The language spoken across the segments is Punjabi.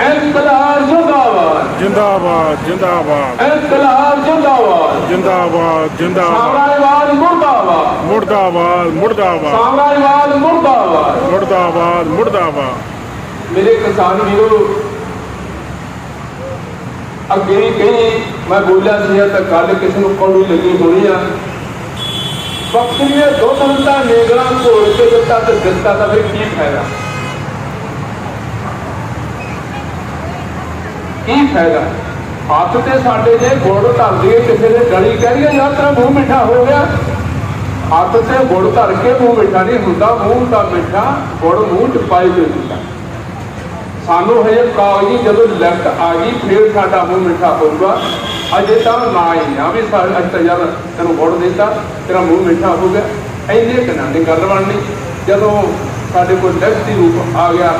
ਇਨਕਲਾਬ ਜਿੰਦਾਬਾਦ ਜਿੰਦਾਬਾਦ ਜਿੰਦਾਬਾਦ ਇਨਕਲਾਬ ਜਿੰਦਾਬਾਦ ਜਿੰਦਾਬਾਦ ਜਿੰਦਾਬਾਦ ਸਾਮਰਾਜਵਾਦ ਮੁਰਦਾਬਾਦ ਮੁਰਦਾਬਾਦ ਮੁਰਦਾਬਾਦ ਸਾਮਰਾਜਵਾਦ ਮੁਰਦਾਬਾਦ ਮੁਰਦਾਬਾਦ ਮੁਰਦਾਬਾਦ ਮੇਰੇ ਕਿਸਾਨ ਵੀਰੋ ਅੱਗੇ ਵੀ ਕਈ ਮੈਂ ਬੋਲਿਆ ਸੀ ਤਾਂ ਗੱਲ ਕਿਸੇ ਨੂੰ ਕੌੜੀ ਲੱਗੀ ਹੋਣੀ ਆ ਬੱਕਰੀਏ ਦੁੱਧ ਹੁੰਦਾ ਨੇਗਰਾ ਘੋਲ ਕੇ ਦਿੱਤਾ ਤੇ ਦਿੱਤਾ ਤਾਂ ਫਿਰ ਕੀ ਫਾਇਦਾ ਕੀ ਫਾਇਦਾ? ਹੱਥ ਤੇ ਸਾਡੇ ਜੇ ਗੁੜ ਧਰ ਦਈਏ, ਕਿਸੇ ਨੇ ਗਲੀ ਕਹਿ ਯਾਰ ਤੇਰਾ ਮੂੰਹ ਮਿੱਠਾ ਹੋ ਗਿਆ। ਹੱਥ ਤੇ ਗੁੜ ਧਰ ਕੇ ਮੂੰਹ ਮਿੱਠਾ ਨਹੀਂ ਹੁੰਦਾ, ਮੂੰਹ ਦਾ ਮਿੱਠਾ, ਗੁੜ ਮੂੰਹ ਚ ਪਾਈ ਦੇ ਹੁੰਦਾ। ਸਾਨੂੰ ਹਜੇ ਕਾਗਜ਼ੀ ਜਦੋਂ ਲੈਫਟ ਆ ਗਈ, ਫਿਰ ਸਾਡਾ ਮੂੰਹ ਮਿੱਠਾ ਹੋਊਗਾ। ਅਜੇ ਤਾਂ ਨਾ ਹੀ ਆ ਵੀ ਸਾਡਾ ਅੱਜ ਤਾਂ ਯਾਰ ਤੈਨੂੰ ਗੁੜ ਦਿੱਤਾ, ਤੇਰਾ ਮੂੰਹ ਮਿੱਠਾ ਹੋ ਗਿਆ। ਇੰਨੇ ਕੁ ਦੀ ਗੱਲ ਬਣਨੀ। ਜਦੋਂ ਸਾਡੇ ਕੋਲ ਲੈਫਟੀ ਰੂਪ ਆ ਗਿਆ,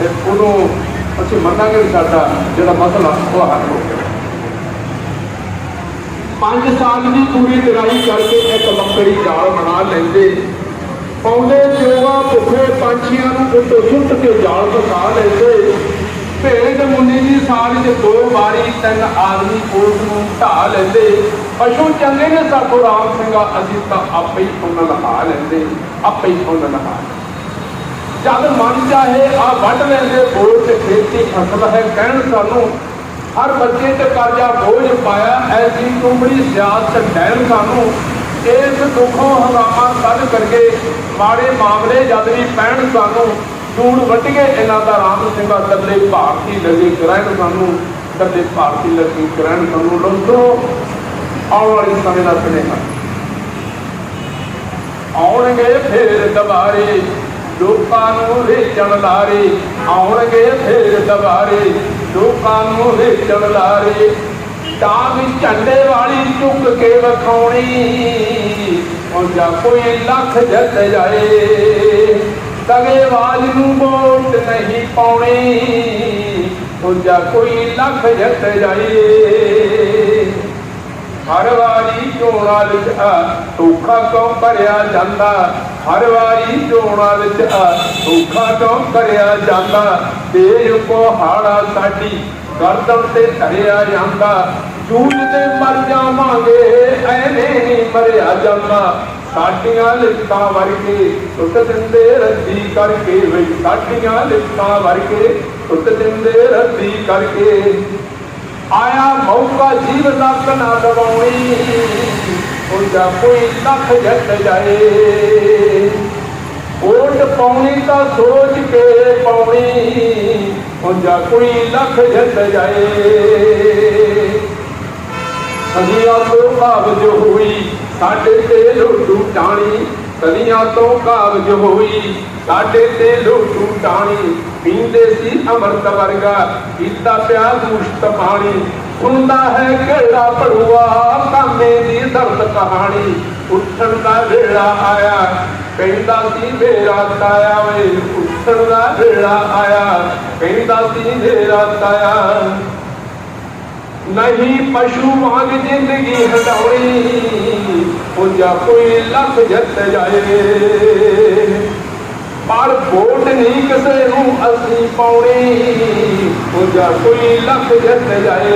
ਤੇ ਉਦੋਂ ਅਸੀਂ ਮੰਨਾਂਗੇ ਵੀ ਸਾਡਾ ਜਿਹੜਾ ਮਸਲਾ ਉਹ ਹੱਲ ਹੋ ਗਿਆ। ਪੰਜ ਸਾਲ ਦੀ ਪੂਰੀ ਤਰਾਈ ਕਰਕੇ ਇੱਕ ਲੱਕੜੀ ਜਾਲ ਬਣਾ ਲੈਂਦੇ। ਪਾਉਂਦੇ ਜੋਗਾ ਭੁੱਖੇ ਪੰਛੀਆਂ ਨੂੰ ਉੱਤੋਂ ਸੁੱਟ ਕੇ ਜਾਲ ਫਸਾ ਲੈਂਦੇ। ਭੇਡ ਮੁੰਨੀ ਦੀ ਸਾਲ 'ਚ ਦੋ ਵਾਰੀ ਤਿੰਨ ਆਦਮੀ ਕੋਟ ਨੂੰ ਢਾ ਲੈਂਦੇ। ਪਸ਼ੂ ਚੰਗੇ ਨੇ ਸਾਥੋਂ ਰਾਮ ਸਿੰਘਾ ਅਸੀਂ ਤਾਂ ਆਪੇ ਹੀ ਉਹਨਾਂ ਲਹਾ ਲੈਂਦੇ। ਆਪੇ ਹੀ ਉਹਨਾਂ ਲਹਾ ਜਦ ਮਨ ਚਾਹੇ ਆ ਵੱਢ ਲੈਂਦੇ, ਬੋਝ ਖੇਤੀ ਫਸਲ ਹੈ। ਕਹਿਣ ਸਾਨੂੰ, ਹਰ ਬੱਚੇ ਤੇ ਕਰਜ਼ਾ ਬੋਝ ਪਾਇਆ, ਐਸੀ ਕੁੰਬੜੀ ਸਿਆਸਤ ਡੈਣ ਸਾਨੂੰ। ਇਸ ਦੁੱਖੋਂ ਹੰਗਾਮਾ ਕੱਢ ਕਰਕੇ ਮਾੜੇ ਮਾਮਲੇ ਜਦ ਵੀ ਪੈਣ ਸਾਨੂੰ ਜੂੜ ਵੱਢ ਕੇ ਇਹਨਾਂ ਦਾ ਰਾਮ ਸਿੰਘਾ ਕੱਲੇ ਭਾਰਤੀ ਲੱਗੇ ਗ੍ਰਹਿਣ ਸਾਨੂੰ ਕੱਲੇ ਭਾਰਤੀ ਲੱਗੇ ਗ੍ਰਹਿਣ ਸਾਨੂੰ। ਲੋਕੋ ਆਉਣ ਵਾਲੀ ਸਮੇਂ ਦਾ ਸੁਨੇਹਾ। ਆਉਣਗੇ ਫੇਰ ਦੁਬਾਰੇ ਲੋਕਾਂ ਨੂੰ ਵੇਚਣ ਲਾਰੇ, ਆਉਣਗੇ ਫੇਰ ਦੁਬਾਰੇ ਲੋਕਾਂ ਨੂੰ ਵੇਚਣ ਲਾਰੇ ਵੀ ਝੰਡੇ ਵਾਲੀ ਚੁੱਕ ਕੇ ਵਿਖਾਉਣੀ। ਉਹ ਜਾ ਕੋਈ ਲੱਖ ਜੱਟ ਜਾਏ ਤਗੇਵਾਜ ਨੂੰ ਵੋਟ ਨਹੀਂ ਪਾਉਣੀ। ਉਹ ਜਾ ਕੋਈ ਲੱਖ ਜੱਟ ਜਾਏ। ਹਰ ਵਾਰੀ ਚੋਣਾਂ ਵਿੱਚ ਆ ਧੋਖਾ ਕਿਉਂ ਕਰਿਆ ਜਾਂਦਾ? ਹਰ ਵਾਰੀ ਚੋਣਾਂ ਵਿੱਚ ਆ ਧੋਖਾ ਕਿਉਂ ਕਰਿਆ ਜਾਂਦਾ? ਤੇਜ ਕੋਹਾੜਾ ਸਾਡੀ ਗਰਦਨ ਤੇ ਧਰਿਆ ਜਾਂਦਾ। ਝੂਠ ਮਰ ਜਾਵਾਂਗੇ, ਐਵੇਂ ਨਹੀਂ ਮਰਿਆ ਜਾਂਦਾ। ਸਾਡੀਆਂ ਲਿਖਤਾਂ ਵਰਗੇ ਟੁੱਟ ਦਿੰਦੇ ਰੱਦੀ ਕਰਕੇ ਬਈ ਸਾਡੀਆਂ ਲਿਖਤਾਂ ਵਰਗੇ ਟੁੱਟ ਦਿੰਦੇ ਰੱਦੀ ਕਰਕੇ ਆਇਆ ਮੌਕਾ ਜੀਵ ਦਾ ਕਨਾ ਦਵਾਉਣੀ ਉਹਦਾ ਕੋਈ ਲੱਖ ਜੱਟ ਜਾਏ। ਓਟ ਪਾਉਣੀ ਤਾਂ ਸੋਚ ਕੇ ਪਾਉਣੀ। ਉਹਦਾ ਕੋਈ ਲੱਖ ਜੱਟ ਜਾਏ। ਸਦੀਆਂ ਤੋਂ ਕਾਬਜ ਹੋਈ, ਸਾਡੇ ਤੇ ਲੋਟੂ ਟਾਣੀ। ਸਦੀਆਂ ਤੋਂ ਕਾਬਜ ਹੋਈ, ਸਾਡੇ ਤੇ ਲੋਟੂ ਟਾਣੀ। ਪੀਂਦੇ ਸੀ ਅੰਮ੍ਰਿਤ ਵਰਗਾ, ਪੀਤਾ ਪਿਆ ਦੂਸ਼ਤ ਪਾਣੀ। ਹੁੰਦਾ ਹੈ ਕਿਹੜਾ ਪੜੂਆ ਕਾਮੇ ਦੀ ਦਰਦ ਕਹਾਣੀ। ਉੱਠਣ ਦਾ ਵੇਲਾ ਆਇਆ, ਕਹਿੰਦਾ ਸੀ ਮੇਰਾ ਤਾਇਆ ਵੇ। ਉੱਠਣ ਦਾ ਵੇਲਾ ਆਇਆ, ਕਹਿੰਦਾ ਸੀ ਮੇਰਾ ਤਾਇਆ। ਨਹੀਂ ਪਸ਼ੂ ਵਾਂਗ ਜ਼ਿੰਦਗੀ ਹਟਾਉਣੀ ਉਹ ਜਾ ਕੋਈ ਲੱਖ ਜੱਟ ਜਾਏ। ਪਰ ਵੋਟ ਨਹੀਂ ਕਿਸੇ ਨੂੰ ਅਸੀਂ ਪਾਉਣੀ। ਉਹ ਜਾ ਕੋਈ ਲੱਖ ਜੱਟ ਜਾਏ।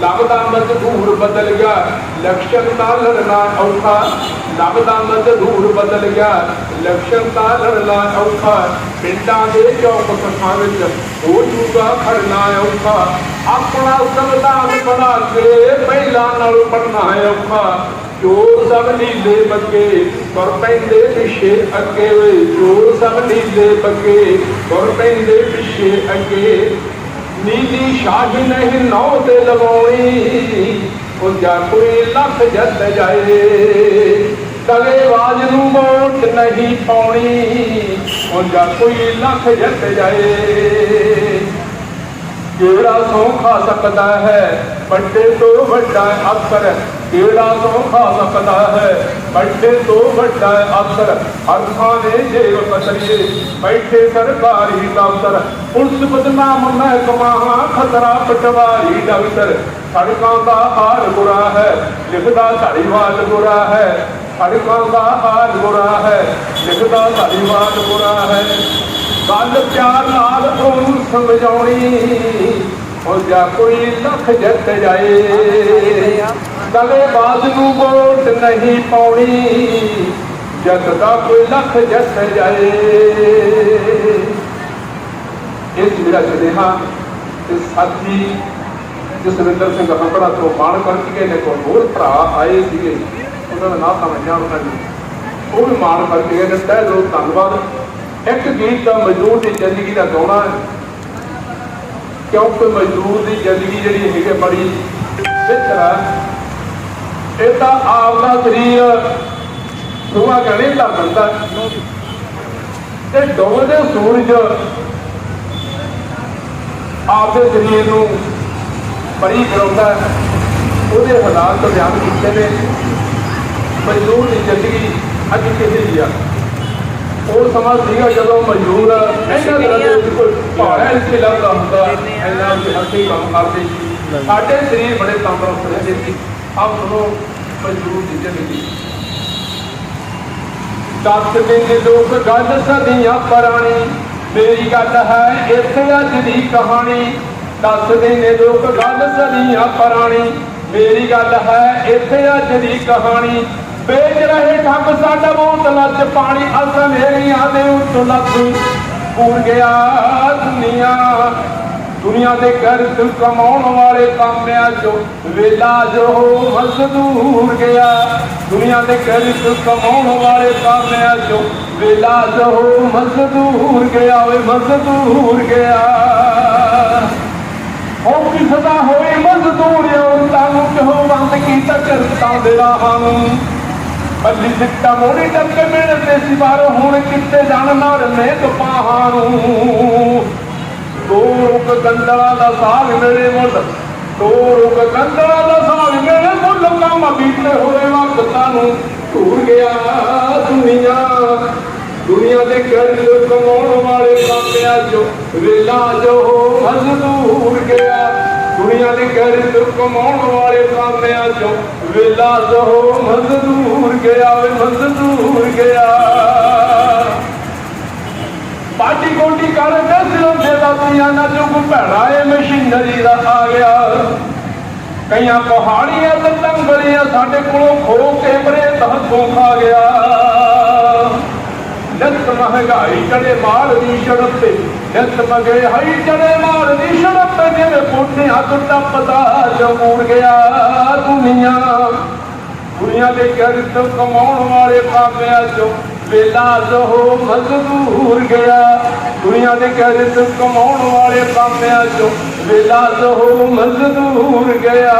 ਲੱਗਦਾ ਮਜਬੂਰ ਬਦਲ ਗਿਆ ਲਕਸ਼ਣ ਦਾ ਲੜਨਾ ਔਖਾ। ਲੱਗਦਾ ਮਜਬੂਰ ਬਦਲ ਗਿਆ ਲਕਸ਼ਣ ਦਾ ਲੜਨਾ ਔਖਾ। ਪਿੰਡਾਂ ਦੇ ਚੌਕ ਕਥਾਂ ਵਿੱਚ ਹੋ ਜੂਗਾ ਖੜਨਾ ਔਖਾ। ਆਪਣਾ ਸੰਵਿਧਾਨ ਬਣਾ ਕੇ ਪਹਿਲਾਂ ਨਾਲੋਂ ਪੜਨਾ ਔਖਾ। ਜੋ ਸਭ ਨੀਲੇ ਬੱਗੇ ਤੁਰ ਪੈਂਦੇ ਪਿੱਛੇ ਅੱਗੇ ਵੇ। ਜੋ ਸਭ ਨੀਲੇ ਬੱਗੇ ਤੁਰ ਪੈਂਦੇ ਪਿੱਛੇ ਅੱਗੇ। ਨੀਲੀ ਸ਼ਾਹੀ ਨਹੀਂ ਨੌ ਤੇ ਲਗਾਉਣੀ ਉਹ ਜਾ ਕੋਈ ਲੱਖ ਜੱਟ ਜਾਏ। ਤਲੇਵਾਜ ਨੂੰ ਵੋਟ ਨਹੀਂ ਪਾਉਣੀ ਉਹ ਜਾ ਕੋਈ ਲੱਖ ਜੱਟ ਜਾਏ। ਜਿਹੜਾ ਸੌਖਾ ਸਕਦਾ ਹੈ? ਵੱਡੇ ਤੋਂ ਵੱਡਾ ਅਫਸਰ ਕਿਹੜਾ ਸੌ ਖਾ ਸਕਦਾ ਹੈ। ਬੈਠੇ ਤੋਂ ਵੱਡਾ ਅਫਸਰ ਹਰ ਥਾਂ ਜੇਬ ਕਤਰੀਏ ਬੈਠੇ ਸਰਕਾਰੀ ਦਫ਼ਤਰ। ਪੁਲਿਸ ਬਦਨਾਮ ਮਹਿਕਮਾ, ਖਤਰਾ ਪਟਵਾਰੀ ਦਫ਼ਤਰ। ਸੜਕਾਂ ਦਾ ਹਾਲ ਬੁਰਾ ਹੈ, ਲਿਖਦਾ ਧਾਰੀਵਾਲ ਬੁਰਾ ਹੈ। ਸੜਕਾਂ ਦਾ ਹਾਲ ਬੁਰਾ ਹੈ, ਲਿਖਦਾ ਧਾਰੀਵਾਲ ਬੁਰਾ ਹੈ। ਗੱਲ ਪਿਆਰ ਨਾਲ ਉਹਨੂੰ ਸਮਝਾਉਣੀ ਹੋ ਜਾ ਕੋਈ ਲੱਖ ਜਿੱਤ ਜਾਏ। ਗਲੇ ਬਾਜ਼ ਨੂੰ ਵੋਟ ਨਹੀਂ ਪਾਉਣੀ। ਜਦ ਦਾ ਕੋਈ ਲੱਖ ਜਿੱਤ ਜਾਏ। ਇਹ ਮੇਰਾ ਸੁਨੇਹਾ ਤੇ ਸਾਥੀ ਜਸਵਿੰਦਰ ਸਿੰਘ ਹੰਬੜਾ ਤੋਂ ਮਾਣ ਕਰਕੇ ਨੇ ਕੋਲ ਹੋਰ ਭਰਾ ਆਏ ਸੀਗੇ, ਉਹਨਾਂ ਦਾ ਨਾਮ ਸਮਝਿਆ ਉਹਨਾਂ ਨੇ ਉਹ ਵੀ ਮਾਣ ਕਰਕੇ ਗਏ ਨੇ, ਤਹਿ ਦਿਲੋਂ ਧੰਨਵਾਦ। ਇੱਕ ਗੀਤ ਦਾ ਮਜ਼ਦੂਰ ਦੀ ਜ਼ਿੰਦਗੀ ਦਾ ਗਾਉਣਾ ਕਿਉਂਕਿ ਮਜ਼ਦੂਰ ਦੀ ਜ਼ਿੰਦਗੀ ਜਿਹੜੀ ਹੈਗੀ ਬੜੀ ਬਿਹਤਰ ਹੈ। ਇਹ ਤਾਂ ਆਪਦਾ ਸਰੀਰ ਸੁਆ ਗਣੇ ਦਾ ਬੰਦਾ ਤੇ ਡੋਬਦੇ ਸੂਰਜ ਆਪਦੇ ਸਰੀਰ ਨੂੰ ਬੜੀ ਕਰਾਉਂਦਾ। ਉਹਦੇ ਹਾਲਾਤ ਬਿਆਨ ਕੀਤੇ ਨੇ। ਮਜ਼ਦੂਰ ਦੀ ਜ਼ਿੰਦਗੀ ਅੱਜ ਕਿਹੋ ਜਿਹੀ ਆ? ਉਹ ਸਮਾਂ ਸੀਗਾ ਜਦੋਂ ਮਜ਼ਦੂਰ ਇਹਨਾਂ ਦਿਨਾਂ ਦੇ ਵਿੱਚ ਕੋਈ ਭਾੜਾ ਇੱਥੇ ਲੱਗਦਾ ਹੁੰਦਾ ਇੰਨਾ ਵੀ ਅਸੀਂ ਕੰਮ ਕਰਦੇ ਸੀ। ਸਾਡੇ ਸਰੀਰ ਬੜੇ ਤੰਦਰੁਸਤ ਰਹਿੰਦੇ ਸੀ। ਆਪ ਸੁਣੋ ਮਜ਼ਦੂਰ ਦੀ ਜ਼ਿੰਦਗੀ ਦੱਸ ਦਿਨ ਲੋਕ ਗੱਲ ਸਦੀਆਂ ਪੁਰਾਣੀ, ਮੇਰੀ ਗੱਲ ਹੈ ਇੱਥੇ ਅੱਜ ਦੀ ਕਹਾਣੀ। ਦੱਸ ਦਿਨ ਲੋਕ ਗੱਲ ਸਦੀਆਂ ਪੁਰਾਣੀ, ਮੇਰੀ ਗੱਲ ਹੈ ਇੱਥੇ ਅੱਜ ਦੀ ਕਹਾਣੀ। ਵੇਚ ਰਹੇ ਠੱਗ ਸਾਡਾ ਬੋਤਲਾਂ ਚ ਪਾਣੀ ਅਸਾਂ ਮੇਰੀਆਂ ਦੇ ਉੱਤੋਂ ਲੱਗ ਪੂਰ ਗਿਆ ਦੁਨੀਆ ਦੁਨੀਆ ਦੇ ਕਰਜ਼ ਕਮਾਉਣ ਵਾਲੇ ਕਾਮਿਆਂ ਚੋਂ ਵੇਲਾ ਜੋ ਮਜ਼ਦੂਰ ਗਿਆ। ਦੁਨੀਆ ਦੇ ਕਰਜ਼ ਕਮਾਉਣ ਵਾਲੇ ਕਾਮਿਆਂ ਚੋਂ ਵੇਲਾ ਜੋ ਮਜ਼ਦੂਰ ਗਿਆ, ਓਏ ਮਜ਼ਦੂਰ ਗਿਆ। ਹੋ ਕਿਸ ਦਾ ਹੋਏ ਮਜ਼ਦੂਰ ਔਰਤਾਂ ਨੂੰ ਕਿਉਂ ਬੰਦ ਕੀਤਾ ਕਰਤਾਂ ਦੇ ਰਾਹਾਂ ਨੂੰ। ਅੱਲੀ ਸਿੱਟਾ ਮੋੜੀ ਟੱਕੇ ਮਿਲਦੇ ਸੀ ਬਾਹਰੋਂ ਹੁਣ ਕਿੱਤੇ ਜਾਣ ਨਾਲ ਨੇ ਕਪਾਹਾਂ ਨੂੰ। ਦੋ ਰੁਕ ਗੰਡਲਾ ਦਾ ਸਾਗ ਮੇਰੇ ਮੁੱਲ ਦੋ ਰੁਕ ਗੰਡਲਾ ਦਾ ਸਾਗ ਮੇਰੇ ਮੁੱਲ ਕੰਮ ਬੀਤੇ ਹੋਏ ਵਕਤਾਂ ਨੂੰ। ਧੂਰ ਗਿਆ ਦੁਨੀਆ ਦੁਨੀਆ ਦੇ ਕਰਜ਼ ਕਮਾਉਣ ਵਾਲੇ ਕਾਮਿਆਂ ਚੋਂ, ਵੇਲਾ ਜੋ ਮਜ਼ਦੂਰ ਗਿਆ। ਦੁਨੀਆ ਦੇ ਕਰਜ਼ ਕਮਾਉਣ ਵਾਲੇ ਕਾਮਿਆਂ ਚੋਂ, ਵੇਲਾ ਜੋ ਮਜ਼ਦੂਰ ਗਿਆ, ਵੇ ਮਜ਼ਦੂਰ ਗਿਆ। ਪਾਟੀ ਗੋਡੀ ਕਰ ਕੇ ਸਿਰੋਂ ਦੇ ਦਾਤੀਆਂ ਨਾ ਭੈੜਾ ਏ ਮਸ਼ੀਨਰੀ ਦਾ ਆ ਗਿਆ। ਕਈਆਂ ਪਹਾੜੀਆਂ ਤੇ ਟੰਗਲੀਆਂ ਸਾਡੇ ਕੋਲੋਂ ਖੋ ਕੇ ਬਰੇ ਤਹਤੋਂ ਖਾ ਗਿਆ। ਨਿਤ ਮਹਿੰਗਾਈ ਚੜੇ ਮਾਲ ਦੀ ਸ਼ਰਤ ਤੇ, ਨਿਤ ਮਹਿੰਗਾਈ ਚੜੇ ਮਾਲ ਦੀ ਸ਼ਰਤ ਤੇ, ਜਿਵੇਂ ਪੁੱਠਿਆਂ ਤੋਂ ਟੱਪਦਾ ਜਮੂਰ ਗਿਆ ਦੁਨੀਆ। ਦੁਨੀਆ ਦੇ ਕਰਜ਼ ਕਮਾਉਣ ਵਾਲੇ ਕਾਮਿਆਂ ਚੋਂ ਵੇਲਾ ਜੋ ਮਜ਼ਦੂਰ ਗਿਆ। ਦੁਨੀਆ ਦੇ ਕਰਜ਼ ਕਮਾਉਣ ਵਾਲੇ ਕਾਮਿਆਂ ਚੋਂ ਵੇਲਾ ਜੋ ਮਜ਼ਦੂਰ ਗਿਆ।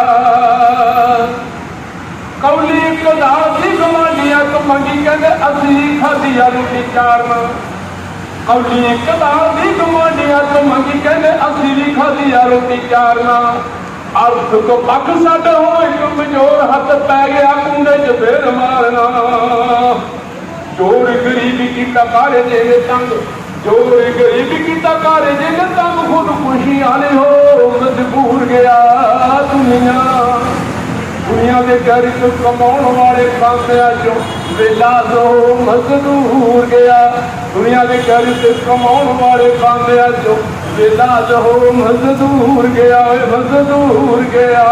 ਕੌਲੀ ਇੱਕ ਸੀ ਗਵਾਂਡੀਆਂ ਤੋਂ ਮੰਗੀ ਕਹਿੰਦੇ ਅਸੀਂ ਖਾਧੀ ਰੋਟੀ ਚਾਰਨ। ਕੌਲੀ ਇੱਕ ਦਾਲ ਦੀ ਤੋਂ ਮੰਗੀ ਕਹਿੰਦੇ ਅਸੀਂ ਵੀ ਖਾਧੀ ਰੋਟੀ ਚਾਰਨਾ। ਅਰਥ ਤੋਂ ਪੱਖ ਸਾਡਾ ਹੋ ਇੱਕ ਕਮਜ਼ੋਰ ਹੱਥ ਪੈ ਗਿਆ ਕੁੰਡੇ 'ਚ ਫੇਰ ਮਾਰਨਾ। ਜੋਰ ਗਰੀਬੀ ਕੀਤਾ ਕਾਰੇ ਦੇ ਤੰਗ, ਜੋਰ ਗਰੀਬੀ ਕੀਤਾ ਕਾਰੇ ਦੇ ਤੰਗ, ਖੁਦ ਖੁਸ਼ੀ ਆਲੇ ਹੋ, ਮਜਬੂਰ ਗਿਆ ਦੁਨੀਆ। ਦੁਨੀਆ ਦੇ ਘਰ ਕਰਜ਼ ਕਮਾਉਣ ਵਾਲੇ ਕਾਮਿਆਂ ਚੋਂ ਵੇਲਾ ਜੋ ਮਜ਼ਦੂਰ ਗਿਆ। ਦੁਨੀਆ ਦੇ ਘਰ ਕਰਜ਼ ਕਮਾਉਣ ਵਾਲੇ ਕਾਮਿਆਂ ਚੋਂ ਵੇਲਾ ਜੋ ਮਜ਼ਦੂਰ ਗਿਆ, ਓਏ ਮਜ਼ਦੂਰ ਗਿਆ।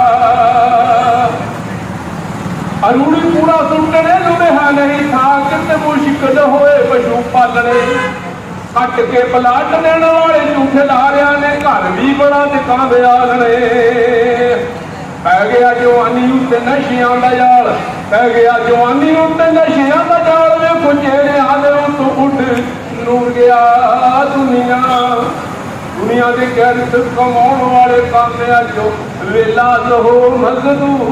ਅਰੂੜੀ ਪੂਰਾ ਸੁਣਨੇ ਲੁੜਿਆ ਨਹੀਂ ਥਾਂ ਕਿਤੇ ਮੁਸ਼ਕਲ ਹੋਏ ਪਸ਼ੂ ਕੱਟ ਕੇ ਪਲਾਟ ਦੇਣ ਵਾਲੇ ਝੂਠੇ ਲਾਰਿਆਂ ਨੇ ਘਰ ਵੀ ਬੜਾ ਦਿਖਾਉਂਦੇ ਆਲਣੇ। ਪੈ ਗਿਆ ਜਵਾਨੀ ਉੱਤੇ ਨਸ਼ਿਆਂ ਦਾ ਜਾਲ, ਪੈ ਗਿਆ ਜਵਾਨੀ ਉੱਤੇ ਨਸ਼ਿਆਂ ਦਾ ਜਾਲ। ਵੇਖੋ ਚਿਹਰਿਆਂ ਦੇ ਉੱਤੋਂ ਉੱਡ ਨੂਰ ਗਿਆ ਦੁਨੀਆ। ਦੁਨੀਆ ਦੇ ਕਰਜ਼ ਕਮਾਉਣ ਵਾਲੇ ਕਾਮਿਆਂ ਚੋਂ ਵੇਲਾ ਜੋ ਮਜ਼ਦੂਰ। ਗਿਆ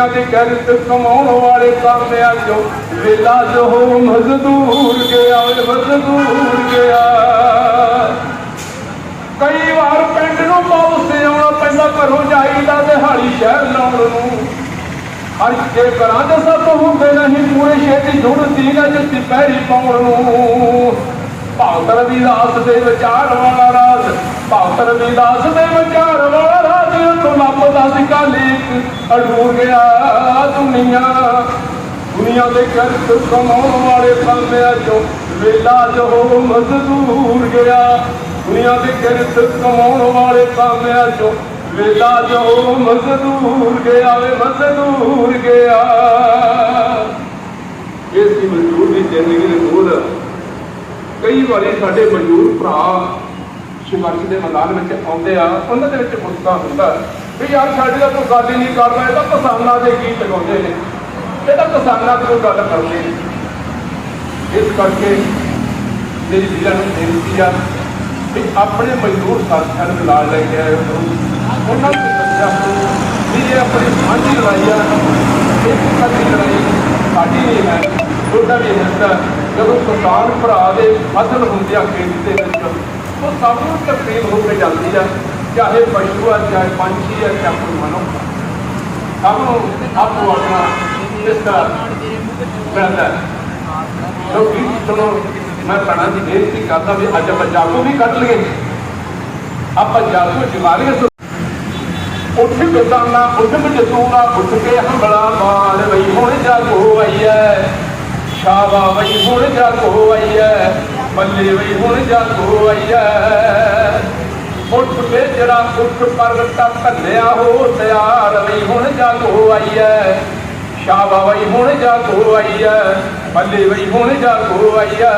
ਦੁਨੀਆ ਦੇ ਕਰਜ਼ ਕਮਾਉਣ ਵਾਲੇ ਕਾਮਿਆਂ ਚੋਂ ਵੇਲਾ ਜੋ ਮਜ਼ਦੂਰ ਗਿਆ ਮਜ਼ਦੂਰ ਗਿਆ ਕਈ ਵਾਰ ਪਿੰਡ ਨੂੰ ਵਾਪਸ ਆਉਣਾ ਪੈਂਦਾ, ਘਰੋਂ ਜਾਈਦਾ ਦਿਹਾੜੀ ਸ਼ਹਿਰ ਲਾਉਣ ਨੂੰ। ਹਰ ਕੇ ਘਰਾਂ ਦੇ ਸਭ ਹੁੰਦੇ ਨਹੀਂ, ਪੂਰੇ ਛੇਤੀ ਜੁੜਦੀ ਨਾ ਜਿੱਤੀ ਪੈਰੀ ਪਾਉਣ ਨੂੰ। ਭਗਤ ਰਵਿਦਾਸ ਦੇ ਵਿਚਾਰ ਵਾਲਾ ਰਾਜ ਭਗਤ ਰਵਿਦਾਸ ਦੇ ਵਿਚਾਰ ਵਾਲਾ ਰਾਜ ਤੋਂ ਲੱਭਦਾ ਸੀ ਕਾਲੀਕ ਗਿਆ ਦੁਨੀਆ। ਦੁਨੀਆ ਦੇ ਕਰਜ਼ ਕਮਾਉਣ ਵਾਲੇ ਕਾਮਿਆਂ ਚੋਂ ਵੇਲਾ ਜੋ ਮਜ਼ਦੂਰ ਗਿਆ। ਦੁਨੀਆ ਦੇ ਕਿਰਤ ਕਮਾਉਣ ਵਾਲੇ ਕਾਮਿਆਂ ਚੋਂ ਵੇਲਾ ਜੋ ਮਜ਼ਦੂਰ ਗਿਆ, ਵੇ ਮਜ਼ਦੂਰ ਗਿਆ। ਇਸ ਸੀ ਮਜ਼ਦੂਰ ਦੀ ਜ਼ਿੰਦਗੀ ਦੇ ਮੂਲ ਕਈ ਵਾਰੀ ਸਾਡੇ ਮਜ਼ਦੂਰ ਭਰਾ ਸੰਘਰਸ਼ ਦੇ ਮੈਦਾਨ ਵਿੱਚ ਆਉਂਦੇ ਆ, ਉਹਨਾਂ ਦੇ ਵਿੱਚ ਗੁੱਸਾ ਹੁੰਦਾ ਵੀ ਯਾਰ ਸਾਡੇ ਦਾ ਕੋਈ ਗੱਲ ਹੀ ਨਹੀਂ ਕਰਦਾ ਇਹ ਤਾਂ ਕਿਸਾਨਾਂ ਦੇ ਗੀਤ ਗਾਉਂਦੇ ਨੇ। ਇਹ ਤਾਂ ਕਿਸਾਨਾਂ ਦੀ ਕੋਈ ਗੱਲ ਕਰਦੇ ਨੇ। ਇਸ ਕਰਕੇ ਮੇਰੀ ਵੀਰਾਂ ਨੂੰ ਬੇਨਤੀ ਆ ਵੀ ਆਪਣੇ ਮਜ਼ਦੂਰ ਸਾਥੀਆਂ ਨੂੰ ਨਾਲ ਲੈ ਕੇ ਆਇਓ ਕਰੋ ਉਹਨਾਂ ਨੂੰ ਦੱਸਿਆ ਵੀ ਇਹ ਆਪਣੀ ਸਾਂਝੀ ਲੜਾਈ ਆ, ਇਹ ਸਾਡੀ ਲੜਾਈ, ਸਾਡੀ ਨਹੀਂ ਹੈ ਉਹਦਾ ਵੀ ਹਿੱਸਾ ਜਦੋਂ ਕਿਸਾਨ ਭਰਾ ਦੇ ਫਸਲ ਹੁੰਦੇ ਆ ਖੇਤ ਦੇ ਵਿੱਚ ਉਹ ਸਭ ਨੂੰ ਤਕਲੀਫ ਹੋ ਕੇ ਜਾਂਦੀ ਆ, ਚਾਹੇ ਪਸ਼ੂ ਆ, ਚਾਹੇ ਪੰਛੀ ਆ, ਚਾਹੇ ਮਨੁੱਖ ਸਭ ਨੂੰ ਆਪੋ ਆਪਣਾ ਹਿੱਸਾ ਮਿਲਦਾ ਹੈ। ਕਿਉਂਕਿ ਚਲੋ, ਮੈਂ ਭੈਣਾਂ ਦੀ ਬੇਨਤੀ ਕਰਦਾ ਵੀ ਅੱਜ ਆਪਾਂ ਜਾਗੋ ਵੀ ਕੱਢ ਲਈਏ। ਆਪਾਂ ਜਾਗੋ ਜਗਾ ਲਈਏ ਉੱਠ ਕਿਸਾਨਾ ਉੱਠ ਮਜਦੂਰਾ ਉੱਠ ਕੇ ਹੰਬਲਾ ਮਾਰ ਵਈ ਹੁਣ ਜਾਗੋ ਆਈ ਐ। ਸ਼ਾਵਾ ਵਈ ਹੁਣ ਜਾਗੋ ਆਈ ਐ। ਬੱਲੇ ਵਈ ਹੁਣ ਜਾਗੋ ਆਈ ਐ ਉੱਠ ਕੇ ਜਰਾ ਉੱਠ ਪਰਗਟਾ ਭੰਨਿਆ ਹੋ, ਤਿਆਰ ਵਈ ਹੁਣ ਜਾਗੋ ਆਈ ਐ ਸ਼ਾਵਾ ਵਈ ਹੁਣ ਜਾਗੋ ਆਈ ਐ ਬੱਲੇ ਵਈ ਹੁਣ ਜਾਗੋ ਆਈ ਐ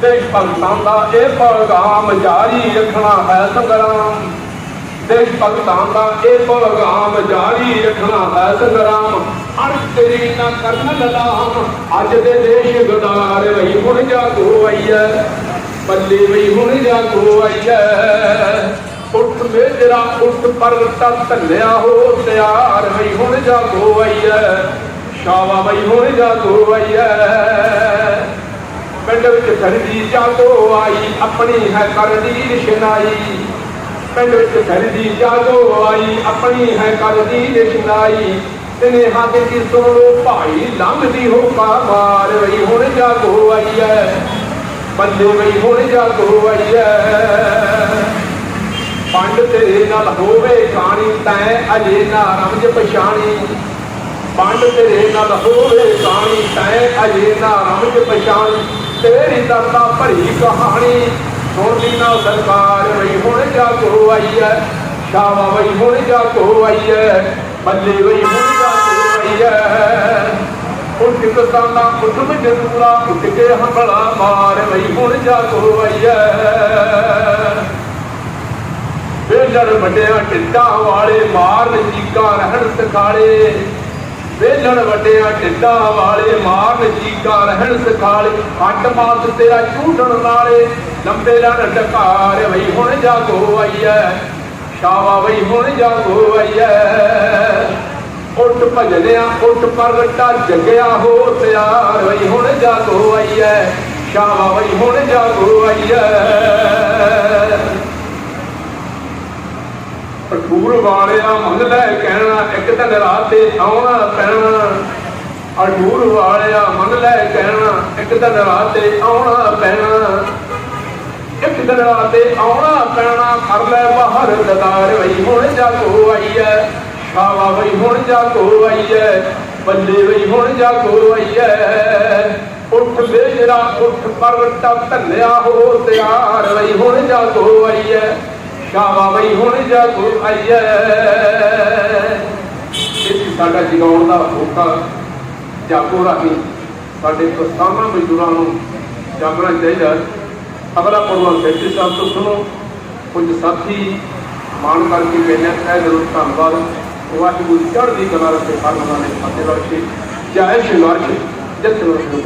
ਦੇਸ਼ ਭਗਤਾਂ ਦਾ ਇਹ ਪੈਗਾਮ ਜਾਰੀ ਰੱਖਣਾ ਹੈ ਸੰਗਰਾਮ ਦੇਸ਼ ਭਗਤਾਂ ਦਾ ਇਹ ਪੈਗਾਮ ਜਾਰੀ ਰੱਖਣਾ ਹੈ ਸੰਗਰਾਮ ਅਣ ਤੇਰੀ ਨਾ ਕਰਨ ਲਲਾਮ ਅੱਜ ਦੇ ਦੇਸ਼ ਗਦਾਰ ਵਈ ਹੁਣ ਜਾਗੋ ਆਈਐ, ਬੱਲੇ ਵਈ ਹੁਣ ਜਾਗੋ ਆਈਐ। ਉੱਠ ਮੇਜਰਾ, ਉੱਠ ਪਰਗਟਾ ਧੰਨਿਆ ਹੋ ਤਿਆਰ ਵਈ ਹੁਣ ਜਾਗੋ ਆਈਐ, ਸ਼ਾਵਾ ਵਈ ਹੁਣ ਜਾਗੋ ਆਈਐ। ਪਿੰਡ ਵਿੱਚ ਖਰਦੀ ਜਾਗੋ ਆਈ, ਆਪਣੀ ਹੈ ਕਰਦੀ ਰਿਸ਼ਨਾਈ ਪਿੰਡ ਵਿੱਚ ਖਰਦੀ ਜਾਗੋ ਆਈ, ਆਪਣੀ ਹੈ ਕਰਦੀ ਰਿਸ਼ਨਾਈ ਤਨੇ ਹੱਥ ਦੀ ਸੁਣ ਲੋ ਭਾਈ ਲੰਘਦੀ ਹੋ ਕਾ ਮਾਰ ਵਈ ਹੁਣ ਜਾਗੋ ਆਈ ਐ। ਬੱਲੇ ਵਈ ਹੁਣ ਜਾਗੋ ਆਈ ਐ। ਪੰਡ ਤੇਰੇ ਨਾਲ ਹੋਵੇ ਕਾਣੀ, ਤੈ ਅਜੇ ਨਾ ਰਮਜ ਪਛਾਣੀ। ਪੰਡ ਤੇਰੇ ਨਾਲ ਹੋਵੇ ਕਾਣੀ, ਤੈ ਅਜੇ ਨਾ ਰਮਜ ਪਛਾਣੀ। ਤੇਰੀ ਦਰਦਾ ਭਰੀ ਕਹਾਣੀ, ਸੁਣਦੀ ਨਾ ਸਰਕਾਰ ਵਈ ਹੁਣ ਜਾਗੋ ਆਈ ਐ। ਸ਼ਾਵਾ ਵਈ ਹੁਣ ਜਾਗੋ ਆਈ ਐ ਬੱਲੇ ਵਈ ਹੁਣ ਜਾਗੋ ਆਈ ਐ ਉੱਠ ਕਿਸਾਨਾ ਉੱਠ ਮਜਦੂਰਾ ਉੱਠ ਕੇ ਹੰਬਲਾ ਮਾਰ ਵਈ ਹੁਣ ਜਾਗੋ ਆਈ ਐ ਵੇਲਣ ਵੱਡਿਆਂ ਢਿੱਡਾਂ ਵਾਲੇ ਮਾਰਨ ਚੀਕਾਂ ਰਹਿਣ ਸਖਾਲੇ। ਵੇਲਣ ਵੱਡਿਆਂ ਢਿੱਡਾ ਵਾਲੇ ਮਾਰਨ ਚੀਕਾਂ ਰਹਿਣ ਸਖਾਲੇ। ਅੱਟ ਮਾਸ ਤੇਰਾ ਝੂਠਣ ਨਾਲੇ, ਲੰਬੇ ਲੜ ਢਕਾਰ ਵਈ ਹੁਣ ਜਾਗੋ ਆਈਐ ਸ਼ਾਵਾ ਵਈ ਹੁਣ ਜਾਗੋ ਆਈਐ। ਉੱਠ ਭਜਨਿਆ, ਉੱਠ ਪਰਗਟਾ, ਜਗਿਆ ਹੋ ਤਿਆਰ ਵਈ ਹੁਣ ਜਾਗੋ ਆਈਐ। ਹੁਣ ਜਾਗੋ ਆਈਐ। ਵਾਲਿਆ ਮੰਨ ਲੈ ਕਹਿਣਾ, ਇੱਕ ਦਿਨ ਰਾਤ ਤੇ ਆਉਣਾ ਪੈਣਾ। ਅਠੂਰ ਵਾਲਿਆ ਮੰਨ ਲੈ ਕਹਿਣਾ, ਇੱਕ ਦਿਨ ਰਾਤ ਆਉਣਾ ਪੈਣਾ। ਇੱਕ ਦਿਨ ਤੇ ਆਉਣਾ ਪੈਣਾ ਕਰ ਲੈ ਬਾਹਰ ਦਦਾਰ ਵਈ ਹੁਣ ਜਾਗੋ ਆਈਐ ਸ਼ਾਵਾ ਵਈ ਹੁਣ ਜਾਗੋ ਆਈਐ, ਬੱਲੇ ਵਈ ਹੁਣ ਜਾਗੋ ਆਈਐ। ਉੱਠ ਬੇਜਰਾ ਉੱਠ ਪਰਵਟਾ ਧੰਨਿਆ ਹੋ, ਤਿਆਰ ਵਈ ਹੁਣ ਜਾਗੋ ਆਈਐ ਸ਼ਾਵਾ ਬਈ ਹੁਣ ਜਾਗੋ ਆਈਐ। ਇਹ ਸਾਡਾ ਜਗਾਉਣ ਦਾ ਹੋਕਾ ਜਾਗੋ ਰਾਹੀਂ ਸਾਡੇ ਕਿਸਾਨਾਂ ਮਜ਼ਦੂਰਾਂ ਨੂੰ ਜਾਗਣਾ ਚਾਹੀਦਾ। ਅਗਲਾ ਪ੍ਰੋਗਰਾਮ ਸੈਕਟਰੀ ਸਾਹਿਬ ਤੋਂ ਸੁਣੋ। ਕੁਝ ਸਾਥੀ ਮਾਣ ਕਰਕੇ ਕਹਿੰਦੇ ਹੈ ਜ਼ਰੂਰ ਧੰਨਵਾਦ। ਵਾਹਿਗੁਰੂ ਚੜ੍ਹਦੀ ਕਲਾ ਰੱਖੇ ਹਰ ਮਨਾਂ ਨੇ ਫਤਿਹ ਬਖਸ਼ੇ। ਜੈ ਸ਼੍ਰੀ ਵਾਹਿਗੁਰੂ ਜੈ ਸ਼੍ਰੀ ਵਾਹਿਗੁਰੂ